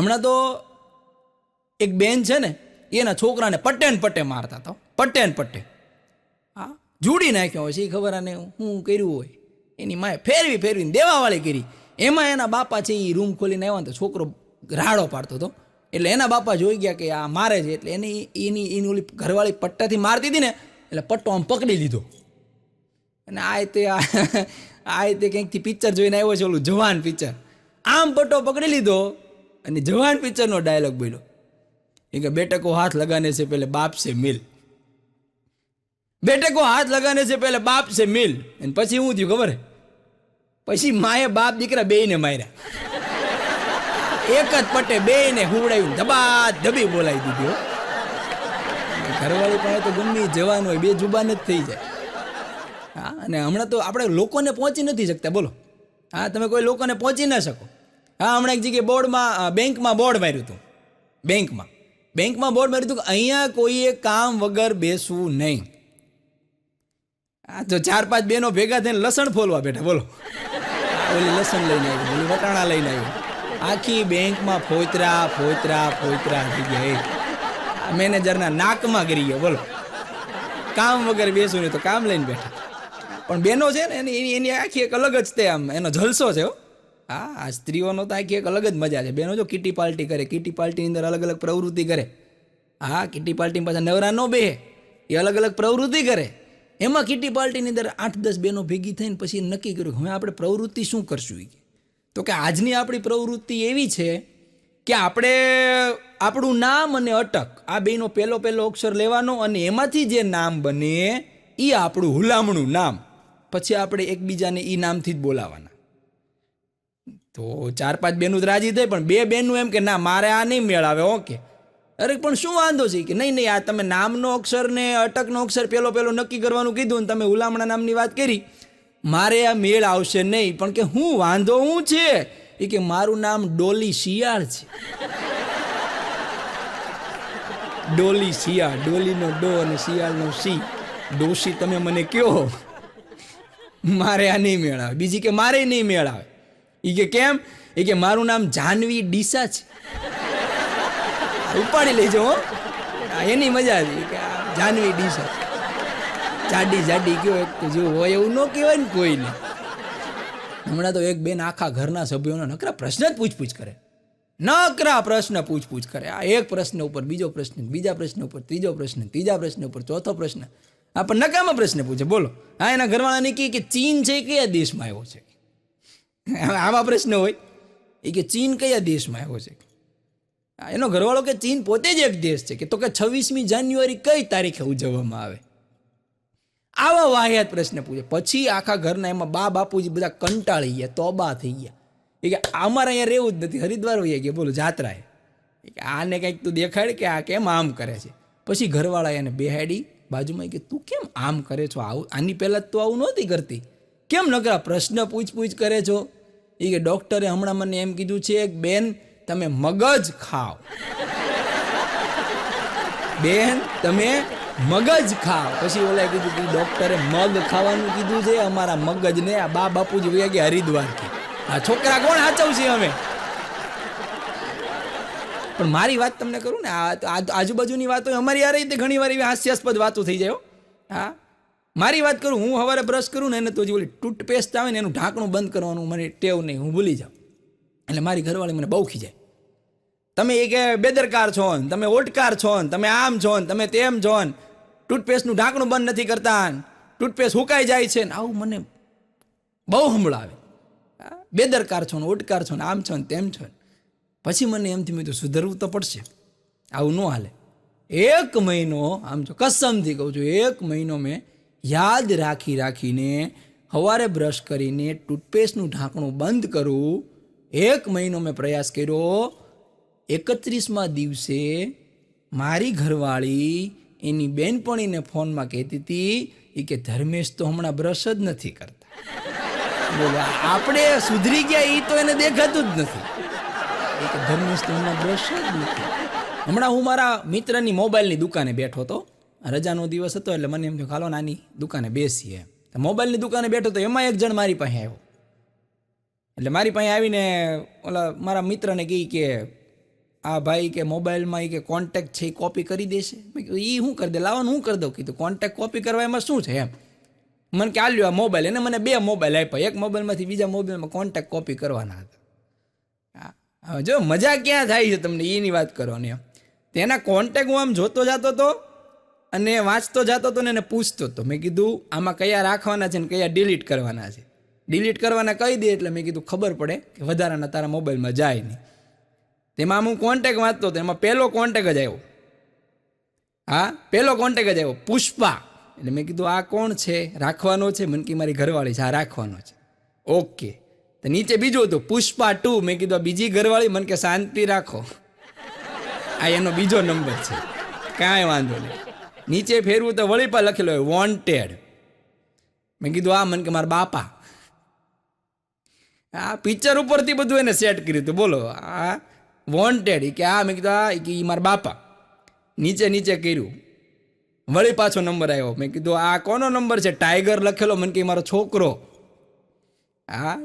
હમણાં તો એક બેન છે ને એના છોકરાને પટ્ટે ને પટ્ટે મારતા હતા પટ્ટે ને પટ્ટે. હા? જુડી નાખ્યો હોય છે એ ખબર આને શું કર્યું હોય. એની માએ ફેરવી ફેરવીને દેવાવાળી કરી. એમાં એના બાપા છે એ રૂમ ખોલીને આવ્યા તો છોકરો રાડો પાડતો હતો. એટલે એના બાપા જોઈ ગયા કે આ મારે છે એટલે એની એની એની ઓલી ઘરવાળી પટ્ટાથી મારતી હતી ને એટલે પટ્ટો આમ પકડી લીધો. અને આ તે આ તે કંઈકથી પિક્ચર જોઈને આવ્યો છે ઓલું જવાન પિક્ચર. આમ પટ્ટો પકડી લીધો અને જવાન પિક્ચરનો ડાયલોગ બોલ્યો એ કે બેટે હાથ લગાને છે પહેલે બાપ છે મિલ. બેટે હાથ લગાને છે પહેલે બાપ છે મિલ. અને પછી શું થયું ખબર? પછી માએ બાપ દીકરા બેયને માર્યા. એક જ પટે બેયને હુવડાવ્યું ધબા ધબી બોલાવી દીધી ઘરવાળી પાસે તો ગમે જવાનું હોય, બે જુબાન જ થઈ જાય. હા, અને હમણાં તો આપણે લોકોને પહોંચી નથી શકતા, બોલો. હા, તમે કોઈ લોકોને પહોંચી ના શકો. હા, હમણાં એક જગ્યાએ બોર્ડમાં બેંકમાં બોર્ડ માર્યું હતું. બેંકમાં. બેંકમાં બોર્ડ માર્યું હતું કે અહીંયા કોઈએ કામ વગર બેસવું નહીં. આ તો ચાર પાંચ બેનો ભેગા થઈને લસણ ફોલવા બેઠા, બોલો. ઓલી લસણ લઈને આવ્યું, ઓલી વટાણા લઈને આવ્યું. આખી બેંકમાં ફોતરા ફોતરા ફોતરા થઈ ગયા મેનેજરના નાકમાં ગરી ગયો, બોલો. કામ વગર બેસવું નહીં તો કામ લઈને બેઠા. પણ બેનો છે ને એની એની આખી એક અલગ જ તે આમ, એનો જલસો છે, હો. હા, આ સ્ત્રીઓનો તો આખી એક અલગ જ મજા છે. બેનો જો કીટી પાર્ટી કરે, કીટી પાર્ટીની અંદર અલગ અલગ પ્રવૃત્તિ કરે. હા, કીટી પાર્ટી પાછા નવરા ન બે એ અલગ અલગ પ્રવૃત્તિ કરે. એમાં કીટી પાર્ટીની અંદર આઠ દસ બેનો ભેગી થઈને પછી નક્કી કર્યું હવે આપણે પ્રવૃત્તિ શું કરશું એ. તો કે આજની આપણી પ્રવૃત્તિ એવી છે કે આપણે આપણું નામ અને અટક, આ બેનો પહેલો પહેલો અક્ષર લેવાનો અને એમાંથી જે નામ બને એ આપણું હુલામણું નામ. પછી આપણે એકબીજાને એ નામથી જ બોલાવાના. તો ચાર પાંચ બેનું તો રાજી થઈ પણ બે બેનનું એમ કે, ના, મારે આ નહીં મેળ આવે ઓકે. અરે, પણ શું વાંધો છે? કે નહીં નહીં, આ તમે નામનો અક્ષર ને અટકનો અક્ષર પેલો પેલો નક્કી કરવાનું કીધું ને તમે ઉલામણા નામની વાત કરી. મારે આ મેળ આવશે નહીં, પણ કે હું વાંધો હું છે? એ કે, મારું નામ ડોલી શિયાળ છે. ડોલી શિયાળ, ડોલીનો ડો અને શિયાળનો સી ડોશી, તમે મને કયો મારે આ નહીં મેળ આવે બીજી કે, મારે નહીં મેળ આવે એ કે કેમ? એ કે મારું નામ જાનવી ડીસા છે. ઉપાડી લેજો, હો. એની મજા હતી કે જાનવી ડીસા જાડી જાડી કયો એક તો જો હોય એવું ન કહેવાય ને કોઈને. હમણાં તો એક બેન આખા ઘરના સભ્યોનો નકરા પ્રશ્ન જ પૂછપૂછ કરે. નકરા પ્રશ્ન પૂછપૂછ કરે. આ એક પ્રશ્ન ઉપર બીજો પ્રશ્ન, બીજા પ્રશ્ન ઉપર ત્રીજો પ્રશ્ન, ત્રીજા પ્રશ્ન ઉપર ચોથો પ્રશ્ન. આ પણ નકામા પ્રશ્ન પૂછે. બોલો. હા એના ઘરવાળાને કહે કે ચીન છે કયા દેશમાં આવ્યો છે? આવા પ્રશ્ન હોય. એ કે ચીન કયા દેશમાં આવ્યો છે? એનો ઘરવાળો કે ચીન પોતે જ એક દેશ છે કે તો કે છવ્વીસમી જાન્યુઆરી કઈ તારીખે ઉજવવામાં આવે? આવા વાહિયાત પ્રશ્ન પૂછે. પછી આખા ઘરના એમાં બા બાપુજી બધા કંટાળી ગયા, તોબા થઈ ગયા. એ કે અમારે અહીંયા રહેવું જ નથી, હરિદ્વાર હોઈએ કે બોલો જાત્રાએ. કે આને કંઈક તું દેખાડ કે આ કેમ આમ કરે છે? પછી ઘરવાળા એને બેહાડી બાજુમાં કે, તું કેમ આમ કરે છો? આવું, આની પહેલાં તો આવું નહોતી કરતી. કેમ નકરા પ્રશ્ન પૂછ પૂછ કરે છો? એ કે ડૉક્ટરે હમણાં મને એમ કીધું છે બેન, તમે મગજ ખાઓ. બેન, તમે મગજ ખાવ પછી ઓલા કીધું કે, ડૉક્ટરે મગ ખાવાનું કીધું છે, અમારા મગજને આ બા બાપુજી વયા ગયા હરિદ્વારથી આ છોકરા કોણ સાચવશે અમે પણ મારી વાત તમને કરું ને, આ- આજુબાજુની વાતો અમારી આ રીતે ઘણી વાર એવી હાસ્યાસ્પદ વાતો થઈ જાય હો. મારી વાત કરું, હું સવારે બ્રશ કરું ને એને તો જે ઓલી ટૂથપેસ્ટ આવે ને એનું ઢાંકણું બંધ કરવાનું મને ટેવ નહીં, હું ભૂલી જાઉં. એટલે મારી ઘરવાળી મને બહુ ખીજાય. તમે એ કે બેદરકાર છો ને, તમે ઓટકાર છો ને, તમે આમ છો ને, તમે તેમ છો ને ટૂથપેસ્ટનું ઢાંકણું બંધ નથી કરતા ટૂથપેસ્ટ હુકાઈ જાય છે ને, આવું મને બહુ સંભળાવે. બેદરકાર છો ને, ઓટકાર છો ને, આમ છો ને, તેમ છો ને. પછી મને એમથી મેં તો સુધરવું તો પડશે. આવું ન હાલે. એક મહિનો, આમ જો કસમથી કહું છું, એક મહિનો મેં યાદ રાખી રાખીને સવારે બ્રશ કરીને ટૂથપેસ્ટનું ઢાંકણું બંધ કરું. એક મહિનો મેં પ્રયાસ કર્યો. એકત્રીસમાં દિવસે મારી ઘરવાળી એની બેનપણીને ફોનમાં કહેતી હતી એ કે, ધર્મેશ તો હમણાં બ્રશ જ નથી કરતા. બોલો, આપણે સુધરી ગયા એ તો એને દેખાતું જ નથી. ધર્મેશ તો હમણાં બ્રશ જ નથી. હમણાં હું મારા મિત્રની મોબાઈલની દુકાને બેઠો હતો. રજાનો દિવસ હતો એટલે મને એમ થયું હાલો નાની દુકાને બેસીએ. મોબાઈલની દુકાને બેઠો તો એમાં એક જણ મારી પાસે આવ્યો. એટલે મારી પાસે આવીને ઓલા મારા મિત્રને કહી કે આ ભાઈ કે મોબાઈલમાં એ કે કોન્ટેક્ટ છે એ કોપી કરી દેશે. મેં કીધું એ શું કરી દે લાવવાનું હું કરી દઉં? કીધું કોન્ટેક્ટ કોપી કરવા એમાં શું છે એમ? મને કે આલ્યો આ મોબાઈલ એને મને બે મોબાઈલ આપ્યા. એક મોબાઈલમાંથી બીજા મોબાઈલમાં કોન્ટેક્ટ કોપી કરવાના હતા. હા, જો મજા ક્યાં થાય છે તમને? એની વાત કરવાની એમ. તેના કોન્ટેક્ટ હું આમ જોતો જતો હતો અને વાંચતો જતો હતો ને એને પૂછતો હતો. મેં કીધું, આમાં કયા રાખવાના છે ને કયા ડિલીટ કરવાના છે? ડિલીટ કરવાના કહી દે એટલે મેં કીધું, ખબર પડે કે વધારાના તારા મોબાઈલમાં જાય નહીં. તેમાં હું કોન્ટેક વાંચતો હતો. એમાં પહેલો કોન્ટેક જ આવ્યો. હા, પહેલો કોન્ટેક જ આવ્યો. પુષ્પા. એટલે મેં કીધું, આ કોણ છે? રાખવાનો છે? મનકી મારી ઘરવાળી છે. આ રાખવાનો છે. ઓકે. તો નીચે બીજું હતું, પુષ્પા ટુ. મેં કીધું, આ બીજી ઘરવાળી? મને કે શાંતિ રાખો. આ એનો બીજો નંબર છે. કાંઈ વાંધો નહીં. નીચે ફેરવું તો વળી પર લખેલો હોય વોન્ટેડ મેં કીધું, આ મને કે મારા બાપા. આ પિક્ચર ઉપરથી બધું એને સેટ કર્યું હતું. બોલો, આ વોન્ટેડ કે આ મેં કીધું આ કે એ મારા બાપા. નીચે નીચે કર્યું. વળી પાછો નંબર આવ્યો. મેં કીધું, આ કોનો નંબર છે? ટાઈગર લખેલો. મને કે મારો છોકરો. હા.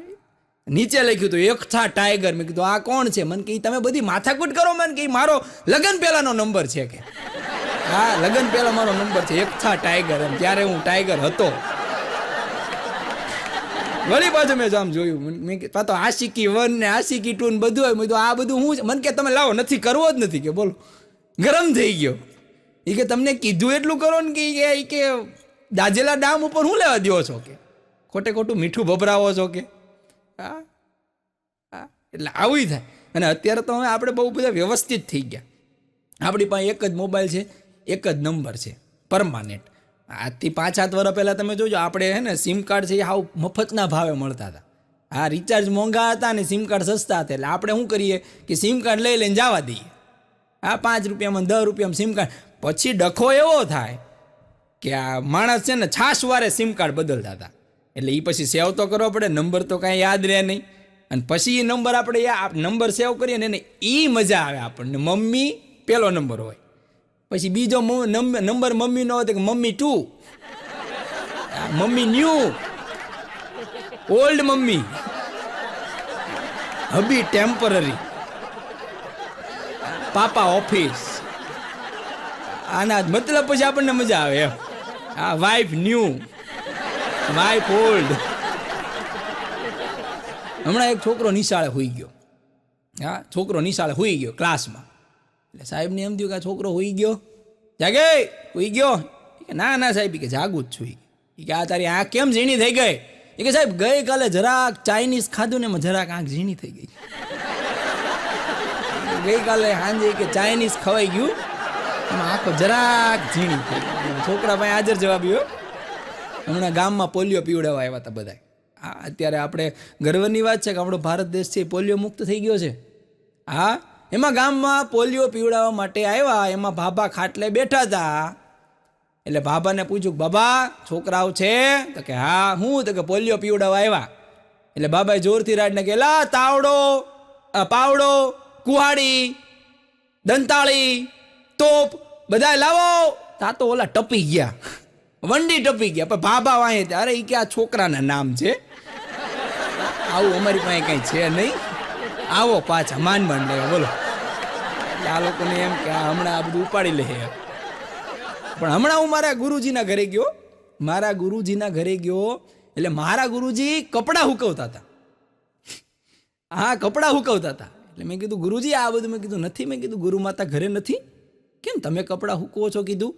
નીચે લખ્યું હતું એકથા ટાઈગર મેં કીધું, આ કોણ છે? મને કે તમે બધી માથાકૂટ કરો. મને કે મારો લગ્ન પહેલાનો નંબર છે. કે હા, લગન પહેલા મારો નંબર છે. એકથા ટાઈગર એમ. ત્યારે હું ટાઈગર હતો. વળી પાછું મેં આમ જોયું. મેં પાતો આશિકી વન ને આશિકી ટુ ને બધું હોય મેં તો આ બધું હું મને કે, તમે લાવો, નથી, કરવો જ નથી. કે બોલો. ગરમ થઈ ગયો. એ કે, તમને કીધું એટલું કરો ને કે એ કે દાજેલા ડામ ઉપર હું લેવા દ્યો છો? કે. ખોટે ખોટું મીઠું ભભરાવો છો કે. હા હા, એટલે આવું થાય. અને અત્યારે તો હવે આપણે બહુ બધા વ્યવસ્થિત થઈ ગયા. આપણી પાસે એક જ મોબાઈલ છે. એક જ નંબર છે પરમાનેન્ટ આજથી પાંચ, સાત વર્ષ પહેલાં તમે જોજો, આપણે હે ને સિમ કાર્ડ છે એ હાવ મફતના ભાવે મળતા હતા. હા રિચાર્જ મોંઘા હતા ને સિમ કાર્ડ સસ્તા હતા, એટલે આપણે શું કરીએ કે સિમ કાર્ડ લઈ લઈને જવા દઈએ. હા પાંચ રૂપિયામાં દસ રૂપિયામાં સિમ કાર્ડ પછી ડખો એવો થાય કે આ માણસ છે ને છાશ વારે સિમ કાર્ડ બદલતા હતા. એટલે એ પછી સેવ તો કરવો પડે, નંબર તો કાંઈ યાદ રહે નહીં. અને પછી એ નંબર આપણે નંબર સેવ કરીએ ને એને એ મજા આવે આપણને. મમ્મી પહેલો નંબર હોય. પછી બીજો નંબર મમ્મીનો હતો કે mummy two mummy new. Old mummy. Hubby temporary. Papa office. આના મતલબ પછી આપણને મજા આવે એમ. આ વાઇફ ન્યૂ. વાઇફ ઓલ્ડ હમણાં એક છોકરો નિશાળે હોઈ ગયો. હા, છોકરો નિશાળે હોઈ ગયો ક્લાસમાં એટલે સાહેબને એમ થયું કે આ છોકરો હોઈ ગયો. જાગે, હોઈ ગયો. કે ના ના સાહેબ કે જાગું જ છું. કે. આ તારી આંખ કેમ ઝીણી થઈ ગઈ? એ કે સાહેબ, ગઈકાલે જરાક ચાઇનીઝ ખાધું ને એમાં જરાક આંખ ઝીણી થઈ ગઈ. ગઈકાલે સાંજે કે ચાઇનીઝ ખવાઈ ગયું. એમાં આંખો જરાક ઝીણી થઈ ગઈ. છોકરા ભાઈ હાજર જવાબ આવ્યો હમણાં ગામમાં પોલિયો પીવડાવવા આવ્યા હતા બધા હા અત્યારે આપણે ગર્વની વાત છે કે આપણો ભારત દેશ છે પોલિયો મુક્ત થઈ ગયો છે. હા? એમાં ગામમાં પોલિયો પીવડાવવા માટે આવ્યા, એમાં ભાભા ખાટલે બેઠા હતા. એટલે ભાભાને પૂછ્યું, બાબા, છોકરાઓ છે? તો કે, હા, હું. તો કે, પોલિયો પીવડાવવા આવ્યા. એટલે બાબાએ જોરથી રાડને કે, લા, તાવડો પાવડો, કુહાડી, દંતાળી, તોપ બધા લાવો. તા તો ઓલા ટપી ગયા. વંડી ટપી ગયા. પણ ભાભા વાંહે અરે એ કે છોકરાના નામ છે? આવું અમારી પાસે કઈ છે નહીં. આવો પાછા માન માન બોલો. એટલે આ લોકોને એમ કે હમણાં આ બધું ઉપાડી લે પણ હમણાં હું મારા ગુરુજીના ઘરે ગયો, મારા ગુરુજીના ઘરે ગયો એટલે મારા ગુરુજી કપડાં હુકવતા હતા. હા, કપડાં હુકવતા હતા. એટલે મેં કીધું, ગુરુજી, આ બધું મેં કીધું નથી. મેં કીધું, ગુરુ માતા ઘરે નથી. કેમ તમે કપડાં હુકવો છો? કીધું.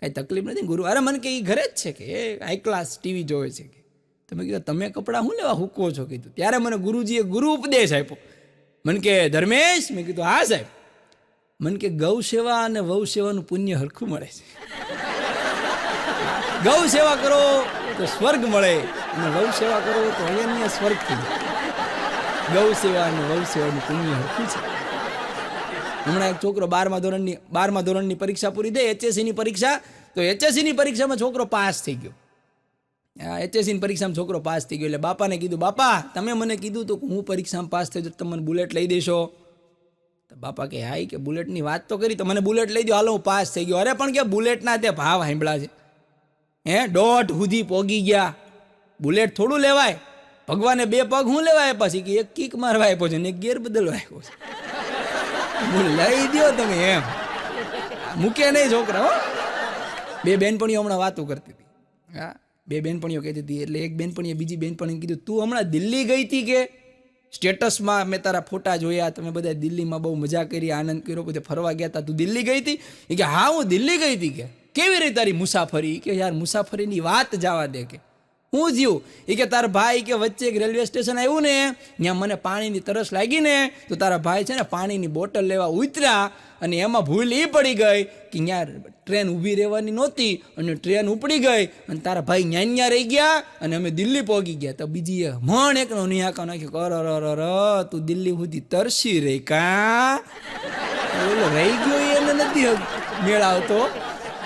કાંઈ તકલીફ નથી ગુરુ? અરે, મને કે એ ઘરે જ છે કે, એ હાઈ ક્લાસ ટીવી જોવે છે કે. તમે કીધું, તમે કપડાં શું લેવા હુકવો છો? કીધું. ત્યારે મને ગુરુજીએ ગુરુ ઉપદેશ આપ્યો. મને કે, ધર્મેશ? મેં કીધું, હા, સાહેબ. મને કે ગૌ સેવા અને વહુ સેવાનું પુણ્ય હરખું મળે છે. ગૌ સેવા કરો તો સ્વર્ગ મળે અને વહુ સેવા કરો તો અયન્ય સ્વર્ગ થઈ ગૌ સેવા અને વહુ સેવાનું પુણ્ય હરખું છે. હમણાં એક છોકરો બારમા ધોરણની બારમા ધોરણની પરીક્ષા પૂરી થઈ, એચએસસીની પરીક્ષા, તો એચએસસીની પરીક્ષામાં છોકરો પાસ થઈ ગયો. એચએસસીની પરીક્ષામાં છોકરો પાસ થઈ ગયો, એટલે બાપાને કીધું, બાપા, તમે મને કીધું તો હું પરીક્ષામાં પાસ થઈ તો તમે બુલેટ લઈ દેશો. બાપા કે હાઈ કે બુલેટની વાત તો કરી તો મને બુલેટ લઈ દો હાલો, હું પાસ થઈ ગયો. અરે, પણ કે બુલેટના તે ભાવ સાંભળ્યા છે. હે, દોઢ સુધી પોગી ગયા. બુલેટ થોડું લેવાય. ભગવાને બે પગ હું લેવાય પછી કે એક કિક મારવા આપ્યો છે ને એક ગેર બદલવા આપ્યો છે. લઈ દ્યો તમે એમ. મૂકે નહીં છોકરા, હો. બે બેનપણીઓ હમણાં વાતો કરતી હતી. હા, બે બેનપણીઓ કહેતી હતી, એટલે એક બેનપણીએ બીજી બેનપણીને કીધું, તું હમણાં દિલ્હી ગઈ હતી કે સ્ટેટસમાં મેં તારા ફોટા જોયા, તમે બધા દિલ્હીમાં બહુ મજા કરી, આનંદ કર્યો, બધે ફરવા ગયા હતા તું દિલ્હી ગઈ હતી? કે, હા, હું દિલ્હી ગઈ હતી કે. કેવી રહી તારી મુસાફરી? કે, યાર, મુસાફરીની વાત જવા દે કે. હું થયું એ કે તારા ભાઈ કે વચ્ચે એક રેલવે સ્ટેશન આવ્યું ને ત્યાં મને પાણીની તરસ લાગી ને તો તારા ભાઈ છે ને પાણીની બોટલ લેવા ઉતર્યા અને એમાં ભૂલ એ પડી ગઈ કે ત્યાં ટ્રેન ઊભી રહેવાની નહોતી અને ટ્રેન ઉપડી ગઈ અને તારા ભાઈ ન્યા ન્યા રહી ગયા અને અમે દિલ્હી પહોંચી ગયા. તો બીજી મણ એકનો નિહાકા નાખ્યો કર ર ર ર તું દિલ્હી સુધી તરસી રહી કા? રહી ગયો એને નથી મેળ આવતો